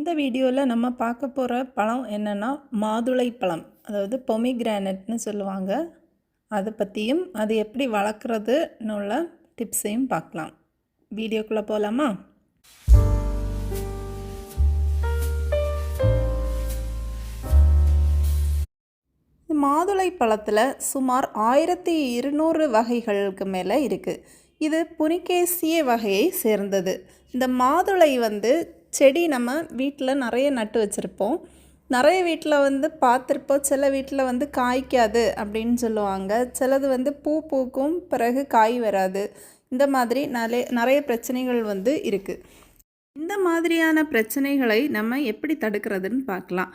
இந்த வீடியோவில் நம்ம பார்க்க போகிற பழம் என்னென்னா மாதுளை பழம். அதாவது பொமிகிரானட்னு சொல்லுவாங்க. அதை பற்றியும் அது எப்படி வளர்க்குறதுன்னு உள்ள டிப்ஸையும் பார்க்கலாம். வீடியோக்குள்ளே போகலாமா மாதுளை பழத்தில் சுமார் ஆயிரத்தி இருநூறு வகைகளுக்கு மேலே இருக்குது இது புனிகேசிய வகையை சேர்ந்தது. இந்த மாதுளை வந்து செடி நம்ம வீட்டில் நிறைய நட்டு வச்சுருப்போம். நிறைய வீட்டில் வந்து பார்த்துருப்போம். சில வீட்டில் வந்து காய்க்காது அப்படின்னு சொல்லுவாங்க. சிலது வந்து பூ பூக்கும் பிறகு காய் வராது. இந்த மாதிரி நிறைய நிறைய பிரச்சனைகள் வந்து இருக்குது இந்த மாதிரியான பிரச்சனைகளை நம்ம எப்படி தடுக்கிறதுன்னு பார்க்கலாம்.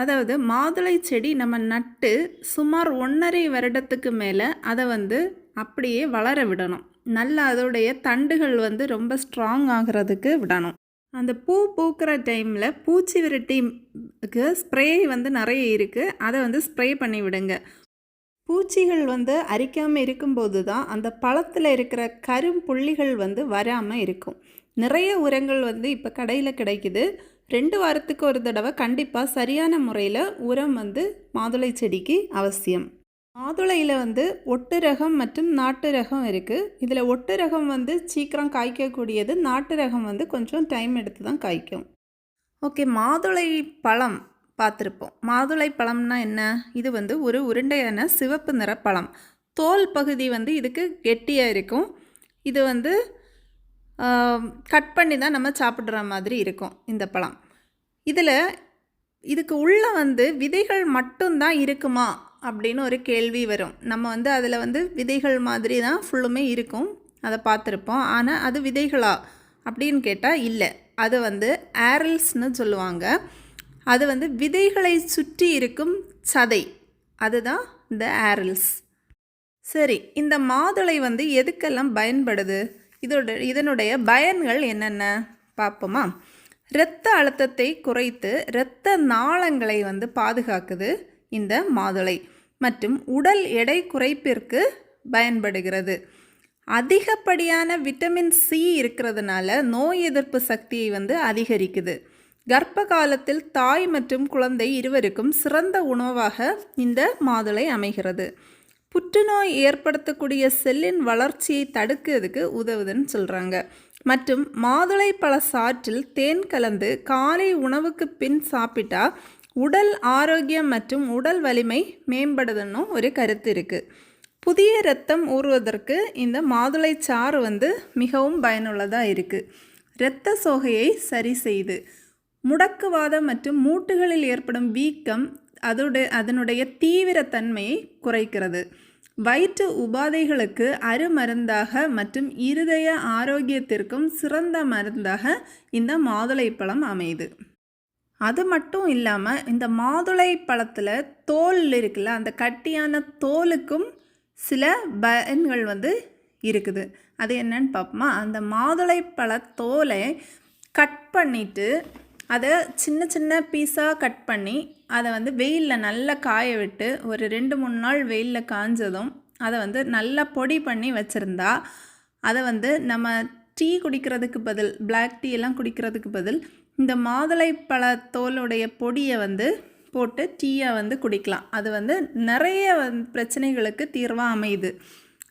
அதாவது மாதுளை செடி நம்ம நட்டு சுமார் ஒன்றரை வருடத்துக்கு மேலே அதை வந்து அப்படியே வளர விடணும். நல்லா அதோடைய தண்டுகள் வந்து ரொம்ப ஸ்ட்ராங் ஆகிறதுக்கு விடணும். அந்த பூ பூக்கிற டைமில் பூச்சி விரட்டிக்கு ஸ்ப்ரே வந்து நிறைய இருக்குது அதை வந்து ஸ்ப்ரே பண்ணி விடுங்க. பூச்சிகள் வந்து அரிக்காமல் இருக்கும்போது தான் அந்த பழத்தில் இருக்கிற கரும்புள்ளிகள் வந்து வராமல் இருக்கும். நிறைய உரங்கள் வந்து இப்போ கடையில் கிடைக்குது. ரெண்டு வாரத்துக்கு ஒரு தடவை கண்டிப்பாக சரியான முறையில் உரம் வந்து மாதுளை செடிக்கு அவசியம். மாதுளையில் வந்து ஒட்டு ரகம் மற்றும் நாட்டு ரகம் இருக்குது இதில் ஒட்டு ரகம் வந்து சீக்கிரம் காய்க்கக்கூடியது நாட்டு ரகம் வந்து கொஞ்சம் டைம் எடுத்து தான் காய்க்கும். ஓகே மாதுளை பழம் பார்த்துருப்போம். மாதுளை பழம்னா என்ன? இது வந்து ஒரு உருண்டையான சிவப்பு நிற பழம். தோல் பகுதி வந்து இதுக்கு கெட்டியாக இருக்கும். இது வந்து கட் பண்ணி தான் நம்ம சாப்பிட்ற மாதிரி இருக்கும் இந்த பழம். இதில் இதுக்கு உள்ளே வந்து விதைகள் மட்டும்தான் இருக்குமா? அப்படின்னு ஒரு கேள்வி வரும். நம்ம வந்து அதில் வந்து விதைகள் மாதிரி தான் ஃபுல்லுமே இருக்கும். அதை பார்த்துருப்போம். ஆனால் அது விதைகளா அப்படின்னு கேட்டால் இல்லை. அது வந்து ஆரல்ஸ்னு சொல்லுவாங்க. அது வந்து விதைகளை சுற்றி இருக்கும் சதை. அதுதான் இந்த ஆரல்ஸ். சரி இந்த மாதுளை வந்து எதுக்கெல்லாம் பயன்படுது? இதோட இதனுடைய பயன்கள் என்னென்ன? பார்ப்போமா. இரத்த அழுத்தத்தை குறைத்து இரத்த நாளங்களை வந்து பாதுகாக்குது இந்த மாதுளை. மற்றும் உடல் எடை குறைப்பிற்கு பயன்படுகிறது. அதிகப்படியான விட்டமின் சி இருக்கிறதுனால நோய் எதிர்ப்பு சக்தியை வந்து அதிகரிக்குது. கர்ப்ப காலத்தில் தாய் மற்றும் குழந்தை இருவருக்கும் சிறந்த உணவாக இந்த மாதுளை அமைகிறது. புற்றுநோய் ஏற்படுத்தக்கூடிய செல்லின் வளர்ச்சியை தடுக்கிறதுக்கு உதவுதுன்னு சொல்கிறாங்க மற்றும் மாதுளை பழ சாற்றில் தேன் கலந்து காலை உணவுக்கு பின் சாப்பிட்டா உடல் ஆரோக்கியம் மற்றும் உடல் வலிமை மேம்படுதுன்னு ஒரு கருத்து இருக்குது புதிய ரத்தம் ஊறுவதற்கு இந்த மாதுளை சாறு வந்து மிகவும் பயனுள்ளதாக இருக்குது இரத்த சோகையை சரி செய்து முடக்குவாதம் மற்றும் மூட்டுகளில் ஏற்படும் வீக்கம் அதோட அதனுடைய தீவிரத்தன்மையை குறைக்கிறது. வயிற்று உபாதைகளுக்கு அருமருந்தாக மற்றும் இருதய ஆரோக்கியத்திற்கும் சிறந்த மருந்தாக இந்த மாதுளைப்பழம் அமையுது. அது மட்டும் இல்லாமல் இந்த மாதுளை பழத்தில் தோல் இருக்குல்ல அந்த கட்டியான தோலுக்கும் சில பயன்கள் வந்து இருக்குது. அது என்னன்னு பார்ப்போமா அந்த மாதுளை பழ தோலை கட் பண்ணிவிட்டு அதை சின்ன சின்ன பீஸாக கட் பண்ணி அதை வந்து வெயிலில் நல்லா காய விட்டு ஒரு ரெண்டு மூணு நாள் வெயிலில் காஞ்சதும் அதை வந்து நல்லா பொடி பண்ணி வச்சுருந்தா அதை வந்து நம்ம டீ குடிக்கிறதுக்கு பதில் பிளாக் டீ எல்லாம் குடிக்கிறதுக்கு பதில் இந்த மாதுளை பழத்தோலுடைய பொடியை வந்து போட்டு டீயாக வந்து குடிக்கலாம். அது வந்து நிறைய வந் பிரச்சனைகளுக்கு தீர்வாக அமையுது.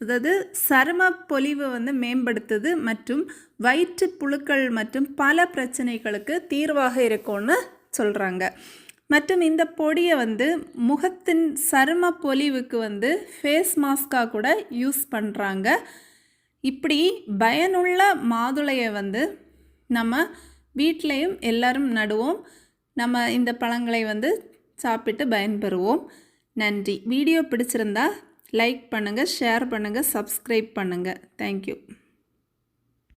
அதாவது சரும பொலிவு வந்து மேம்படுத்துது மற்றும் வயிற்று புழுக்கள் மற்றும் பல பிரச்சனைகளுக்கு தீர்வாக இருக்கும்னு சொல்கிறாங்க மற்றும் இந்த பொடியை வந்து முகத்தின் சரும பொலிவுக்கு வந்து ஃபேஸ் மாஸ்காக கூட யூஸ் பண்ணுறாங்க இப்படி பயனுள்ள மாதுளையை வந்து நம்ம வீட்லேயும் எல்லாரும் நடுவோம். நம்ம இந்த பழங்களை வந்து சாப்பிட்டு பயன்பெறுவோம். நன்றி. வீடியோ பிடிச்சிருந்தா லைக் பண்ணுங்கள் ஷேர் பண்ணுங்கள் சப்ஸ்கிரைப் பண்ணுங்கள் தேங்க்யூ